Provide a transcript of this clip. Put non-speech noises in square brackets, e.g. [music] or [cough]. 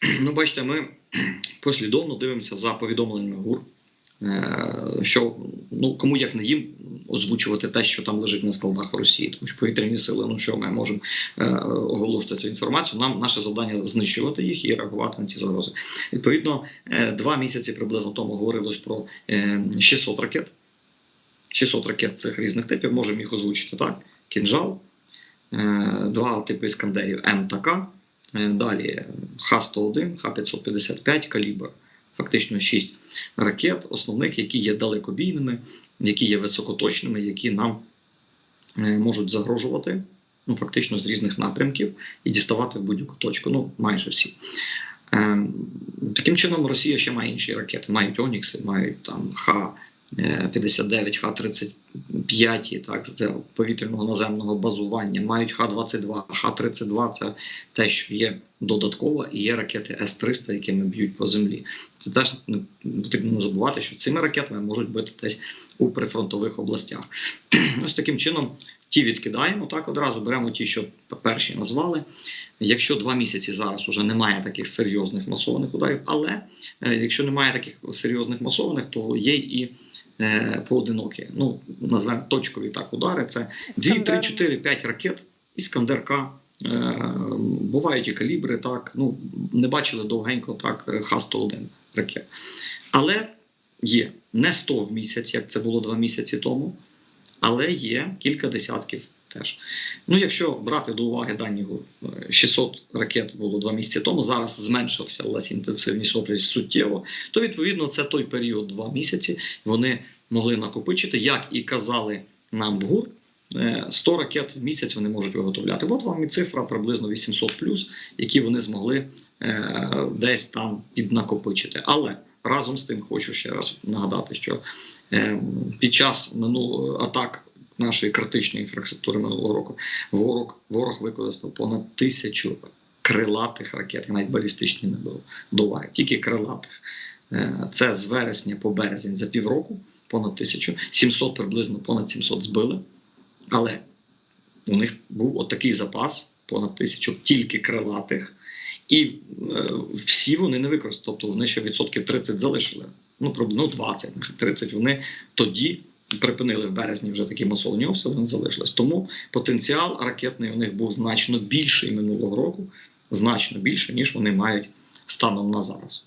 [clears throat] Ну, бачите, ми [clears throat] послідовно дивимося за повідомленнями ГУР, е, що ну кому як не їм озвучувати те, що там лежить на складах Росії, тому що повітряні сили, ну що ми можемо е, оголосити цю інформацію. Нам наше завдання знищувати їх і реагувати на ці загрози. Відповідно, е, два місяці приблизно тому говорилось про е, 600 ракет. 600 ракет цих різних типів, можемо їх озвучити так: кінжал, два типи іскандерів М та К. Е, Далі Х-101, Х-555, калібр. Фактично 6 ракет, основних, які є далекобійними, які є високоточними, які нам е, можуть загрожувати ну, фактично з різних напрямків і діставати в будь-яку точку. Ну, майже всі. Е, Таким чином, Росія ще має інші ракети. Мають Онікси, мають там Х-59, Х-35, так, це повітряного наземного базування, мають Х-22, Х-32 це те, що є додатково, і є ракети С-300, якими б'ють по землі. Це теж не потрібно не забувати, що цими ракетами можуть бити десь у прифронтових областях. [clears throat] Ось таким чином ті відкидаємо так одразу, беремо ті, що перші назвали. Якщо два місяці зараз уже немає таких серйозних масованих ударів, але е, якщо немає таких серйозних масованих, то є і е, поодинокі. Ну називаємо точкові так удари. Це 2, 3, 4, 5 ракет іскандерка. Е, бувають і калібри, так ну не бачили довгенько так е, Х-101 ракет. Але є не 100 в місяць, як це було два місяці тому, але є кілька десятків теж. Ну, якщо брати до уваги дані е, 600 ракет було два місяці тому, зараз зменшився власне інтенсивність обстрілів суттєво, то відповідно це той період два місяці. Вони могли накопичити, як і казали нам в ГУР. е, 100 ракет в місяць вони можуть виготовляти. От вам і цифра приблизно 800 плюс, які вони змогли е, десь там піднакопичити. Але разом з тим хочу ще раз нагадати, що е, під час минулого атак нашої критичної інфраструктури минулого року ворог, ворог використав понад тисячу крилатих ракет, навіть балістичні не до тільки крилатих. Е, Це з вересня по березень за півроку, понад тисячу, 700 приблизно понад 700 збили. Але у них був отакий запас, понад тисячу тільки крилатих, і е, всі вони не використали. Тобто вони ще відсотків 30 залишили. Ну, ну 20, 30 вони тоді припинили в березні вже такі масовані обстріли, не залишились. Тому потенціал ракетний у них був значно більший минулого року, значно більше, ніж вони мають станом на зараз.